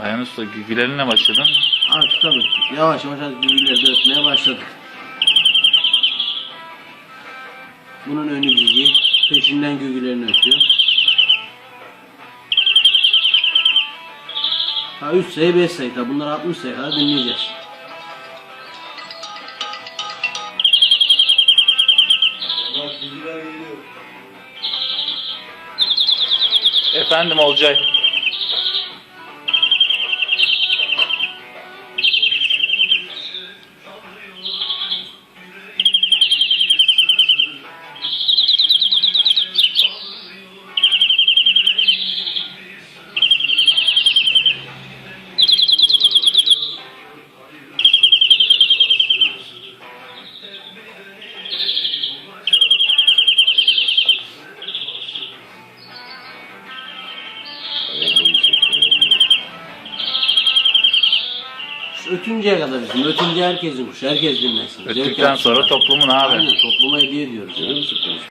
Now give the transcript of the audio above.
Ayhan Usta gülerine başladın. Artık tabii yavaş yavaş artık birbirleri de ötmeye başladık. Bunun önü gügü, peşinden gügülerini ötüyor. Ha 3 sayı 5 sayı tabi bunları 60 sayı kadar dinleyeceğiz. Efendim Olcay. Ötünceye kadar bizim. Ötünce herkesin kuşu. Herkes dinlesin. Zevk Öttükten yapsın. sonra toplumun abi. Aynen topluma hediye ediyoruz. ya.